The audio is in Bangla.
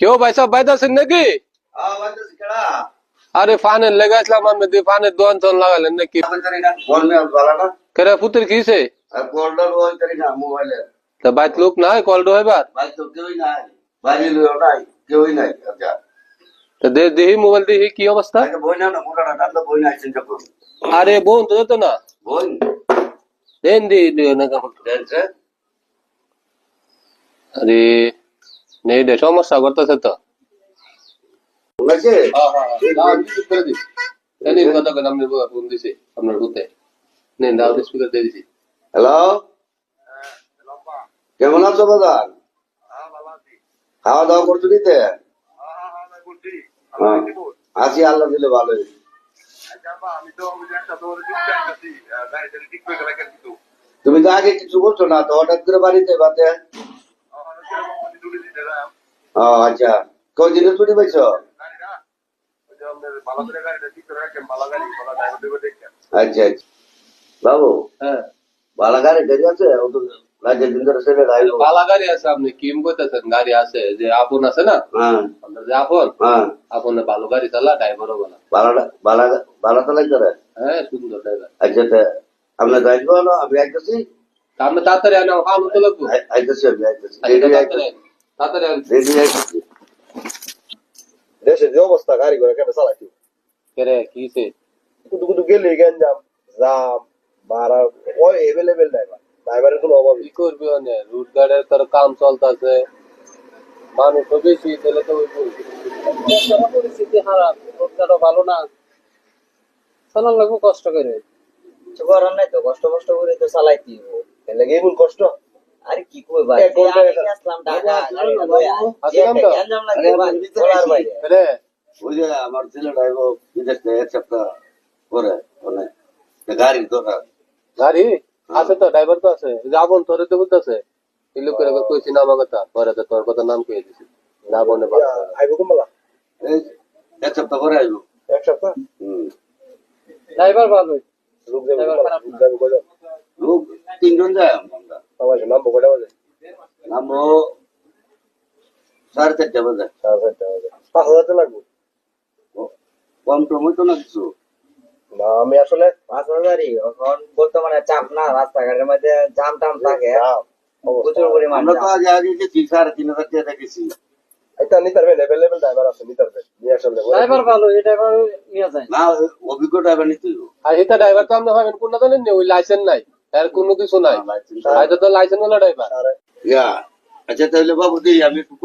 কেউ ভাই সব বাইতে আছেন নাকি হ্যাঁ বাজতেছি কেডা আরে ফানের লেগাইছিলাম আমি দিয়ে ফানের দোয়ান টোয়ান লাগালেন নাকি আমি করি না ফোন মে ভালো না কেরে পুতের কিছে আর কলডর ওই করি না মোবাইলে তা বাইত লোক নাই কল ডোহাইবার ভাই তো কেউই নাই বাড়ি লইও নাই কেউই নাই তা দে দেহি মোবাইল দেহি কি অবস্থা আগে বই না না মোটাটা টানলে বই না আইছেন যখন আরে বোন তো যেত না বই দেন দি দিও না কেমন দেখছে আরে নেই দে সমস্যা করতেছে তো হ্যালো? কেমন আছো বাজার খাওয়া দাওয়া করছ নিতে? হ্যাঁ আছি আল্লাহ দিলে ভালোই। তুমি তো আগে কিছু বলছো না তো হঠাৎ করে বাড়িতে বাতে আচ্ছা। জিনিস ছুটি পাইছো? আচ্ছা আচ্ছা। বাবু হ্যাঁ। ভালো গাড়ি আছে? ও তো রাজ্যের দিন ধরে গাড়ি পালা আছে আপনি কিম কইতেছেন? গাড়ি আছে যে আপন আছে না? হ্যাঁ। আপনার যে আপন? হ্যাঁ। ভালো গাড়ি চালা ড্রাইভারও বলা ভালো ভালো তো লাগছে হ্যাঁ সুন্দর ড্রাইভার। আচ্ছা তা আমরা যাইবো আমি আইতেছি। আপনি তাড়াতাড়ি আনা হাল হতে লাগবো আই- আইতেছি আমি আইতেছি। দেশের যে অবস্থা গাড়ি ঘোড়া কেন চালাইছি কেরে কিছে কুটু কুটু গেলে গেঞ্জাম জাম ভাড়া ওই এভেলেবেল ড্রাইভার ড্রাইভারের কোনো অভাব কি করবি অনে রুট গাড়ির তোর কাম চলতেছে। মানুষ তো বেশি তাহলে তো ওই পরিস্থিতি খারাপ রুট গাড়ি ভালো না। চালান লাগবো কষ্ট করে। কিছু করার নাই তো কষ্ট কষ্ট করে তো চালাইতে। এর লাগে কষ্ট? আরে কি এক আসলাম ঢাকা ওই যে আমার ছেলে ড্রাইভ বিদেশ থেকে এক সপ্তাহ পরে মানে গাড়ি দোকান। গাড়ি? আছে তো ড্রাইভার তো আছে। যাবন তোরে তো আগে কইছি নামা কথা পরে তো তোর কথা নাম কয়ে দিছি। যাবনে বাবা আইব এক সপ্তাহ পরে এক হুম। ড্রাইভার যাবে লোক তিনজন যায় আমরা আমার নাম বকটা বাজে নামবো সাড়ে চারটা বাজে সাড়ে চারটা বাজে পাঁচ হাজার তো লাগবে কম টম হইতো না কিছু না আমি আসলে পাঁচ হাজারই, এখন বর্তমানে চাপ না রাস্তাঘাটের মধ্যে জাম টাম থাকে প্রচুর পরিমাণ আমরা তো জাম। আগে আগে গেছি সাড়ে তিন হাজার টাকা দেখেছি এটা নিতে পারবেন ড্রাইভার আছে নিতে পারবেন নিয়ে আসলে ড্রাইভার ভালো এই ড্রাইভার নিয়ে যায় না অভিজ্ঞ ড্রাইভার নিতে। আর এটা ড্রাইভার তো আপনি হবেন কোন জানেন না ওই লাইসেন্স নাই এর কোনো কিছু নাই। লাইসেন্স এটা তো লাইসেন্স ওলা ড্রাইভার আচ্ছা তাহলে বাবু দিই আমি একটু কম